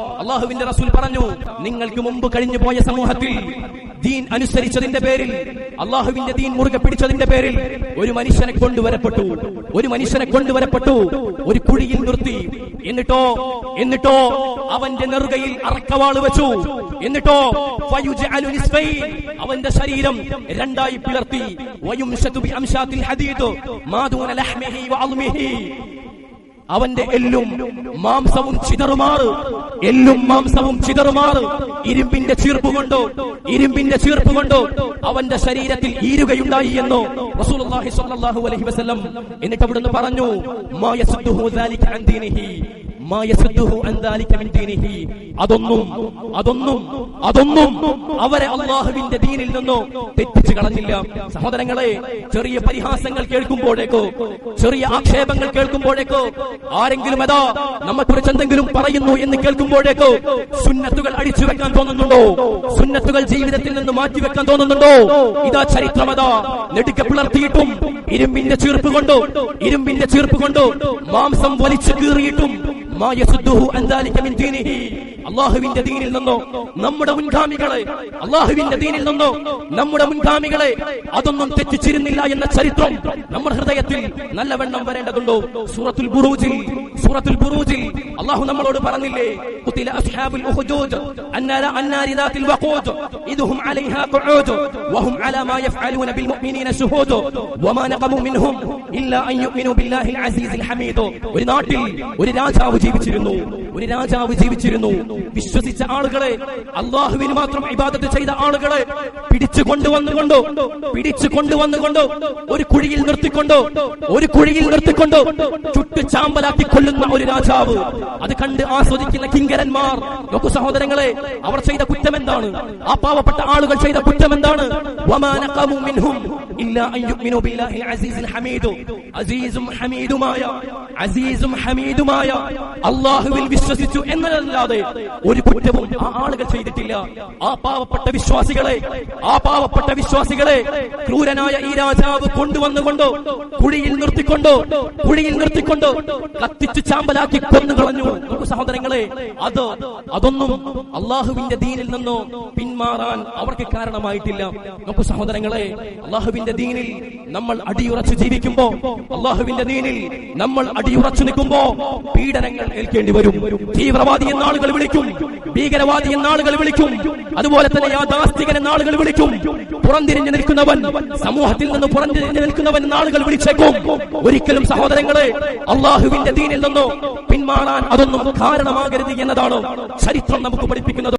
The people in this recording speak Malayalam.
അള്ളാഹുവിന്റെ റസൂൽ പറഞ്ഞു നിങ്ങൾക്ക് മുമ്പ് കഴിഞ്ഞു പോയ സമൂഹത്തിൽ ദീൻ അനുസരിച്ചതിന്റെ പേരിൽ അള്ളാഹുവിന്റെ ദീൻ മുറുകെ പിടിച്ചതിന്റെ പേരിൽ ഒരു മനുഷ്യനെ കൊണ്ടുവരപ്പെട്ടു. ഒരു മനുഷ്യനെ കൊണ്ടുവരപ്പെട്ടു. ഒരു കുഴിയിൽ നിർത്തി. എന്നിട്ടോ? എന്നിട്ടോ? അവന്റെ നെറുകയിൽ അറക്കവാൾ വെച്ചു. എന്നിട്ടോ. അവന്റെ ശരീരം രണ്ടായി പിളർത്തി. അവന്റെ എല്ലും മാംസവും ചിതറുമാറ്. എല്ലും മാംസവും ചിതറുമാറ്. ഇരുമ്പിന്റെ ചീർപ്പ് കൊണ്ടോ ഇരുമ്പിന്റെ ചീർപ്പ് കൊണ്ടോ അവന്റെ ശരീരത്തിൽ ഈരുകയുണ്ടായി എന്നോ റസൂലുള്ളാഹി സ്വല്ലല്ലാഹു അലൈഹി വസല്ലം എന്നിട്ട് അവിടുന്ന് പറഞ്ഞു മാ യസുദ്ദുഹു ദാലിക അൻ ദീനിഹി. അതൊന്നും അതൊന്നും അതൊന്നും അവരെ അള്ളാഹുവിന്റെ ദീനിൽ നിന്നോ തെറ്റിച്ചു കളഞ്ഞില്ല. സഹോദരങ്ങളെ ചെറിയ പരിഹാസങ്ങൾ കേൾക്കുമ്പോഴേക്കോ ചെറിയ ആക്ഷേപങ്ങൾ കേൾക്കുമ്പോഴേക്കോ ആരെങ്കിലും അതാ നമ്മെക്കുറിച്ച് എന്തെങ്കിലും പറയുന്നു എന്ന് കേൾക്കുമ്പോഴേക്കോ സുന്നത്തുകൾ അടിച്ചു വെക്കാൻ തോന്നുന്നുണ്ടോ? സുന്നത്തുകൾ ജീവിതത്തിൽ നിന്ന് മാറ്റി വെക്കാൻ തോന്നുന്നുണ്ടോ? ഇതാ ചരിത്രമതാ നെടുക്ക പിളർത്തിയിട്ടും ഇരുമ്പിന്റെ ചീർപ്പ് കൊണ്ടോ ഇരുമ്പിന്റെ ചീർപ്പ് കൊണ്ടോ മാംസം വലിച്ചു കീറിയിട്ടും അള്ളാഹുവിന്റെ ദീനിൽ നിന്നോ നമ്മുടെ മുൻഗാമികളെ അള്ളാഹുവിന്റെ ദീനിൽ നിന്നോ നമ്മുടെ മുൻഗാമികളെ അതൊന്നും തെറ്റിച്ചിരുന്നില്ല എന്ന ചരിത്രം നമ്മുടെ ഹൃദയത്തിൽ നല്ലവണ്ണം വരേണ്ടതുണ്ടോ? സൂറത്തുൽ ബുറൂജിൽ സൂറത്തുൽ ബുറൂജിൽ അള്ളാഹു നമ്മളോട് പറഞ്ഞില്ലേ കുതില അസ്ഹാബുൽ ഉഖുജൂജ് അന്നാല അന്നാരിദാത്തിൽ വഖൂദ് ഇദുഹും അലൈഹാ ഖുഊജ് വഹും അലാ മാ യഫ്അലൂന ബിൽ മുഅ്മിനീന ശുഹൂദ് വമാ നഖമു മിൻഹും ഇല്ലാ അൻ യുഅ്മിനു ബില്ലാഹിൽ അസീസിൽ ഹമീദ്. ഒരു നാട്ടിൽ ഒരു രാജാവ് ജീവിച്ചിരുന്നു ഒരു രാജാവ് ജീവിച്ചിരുന്നു. വിശ്വസിച്ച ആളുകളെ അള്ളാഹുവിന് മാത്രം ഇബാദത്ത് ചെയ്ത ആളുകളെ പിടിച്ചു കൊണ്ടുവന്നുകൊണ്ട് പിടിച്ചു കൊണ്ടുവന്നുകൊണ്ട് ഒരു കുഴിയിൽ നിർത്തിക്കൊണ്ടോ ഒരു കുഴിയിൽ നിർത്തിക്കൊണ്ടോ ചുട്ടു ചാമ്പലാക്കി കൊല്ലുന്ന ഒരു രാജാവ്. അത് കണ്ട് ആസ്വദിക്കുന്ന കിങ്കരന്മാർ നോക്കു സഹോദരങ്ങളെ അവർ ചെയ്ത കുറ്റം എന്താണ് ആ പാവപ്പെട്ട ആളുകൾ ചെയ്ത കുറ്റം എന്താണ് അസീസും ഹമീദുമായ അസീസും ഹമീദുമായ അള്ളാഹുവിൽ വിശ്വസിച്ചു എന്നതല്ലാതെ ഒരു കുറ്റവും ആ ആളുകൾ ചെയ്തിട്ടില്ല. ആ പാവപ്പെട്ട വിശ്വാസികളെ ആ പാവപ്പെട്ട വിശ്വാസികളെ ക്രൂരനായ ഈ രാജാവ് കൊണ്ടുവന്നുകൊണ്ടോ കുഴിയിൽ നിർത്തിക്കൊണ്ടോ കുഴിയിൽ നിർത്തിക്കൊണ്ടോ കത്തിച്ചു ചാമ്പലാക്കി കൊന്നു കളഞ്ഞു സഹോദരങ്ങളെ അത് അതൊന്നും അള്ളാഹുവിന്റെ ദീനിൽ നിന്നോ പിന്മാറാൻ അവർക്ക് കാരണമായിട്ടില്ല. നമുക്ക് സഹോദരങ്ങളെ അള്ളാഹുവിന്റെ ദീനിൽ നമ്മൾ അടിയുറച്ച് ജീവിക്കുമ്പോ അള്ളാഹുവിന്റെ ദീനിൽ നമ്മൾ അടിയുറച്ചു നിൽക്കുമ്പോ പീഡനങ്ങൾ ഏൽക്കേണ്ടി വരും. തീവ്രവാദി എന്ന ആളുകൾ വിളിക്കും ഭീകരവാദി എന്ന ആളുകൾ വിളിക്കും അതുപോലെ തന്നെ യാഥാസ്ഥികൻ ആളുകൾ വിളിക്കും. പുറംതിരിഞ്ഞു നിൽക്കുന്നവൻ സമൂഹത്തിൽ നിന്ന് പുറംതിരിഞ്ഞു നിൽക്കുന്നവൻ എന്ന ആളുകൾ വിളിച്ചേക്കും. ഒരിക്കലും സഹോദരങ്ങളെ അള്ളാഹുവിന്റെ ദീനിൽ നിന്നോ പിന്മാറാൻ അതൊന്നും കാരണമാകരുത് എന്നതാണ് ചരിത്രം നമുക്ക് പഠിപ്പിക്കുന്നത്.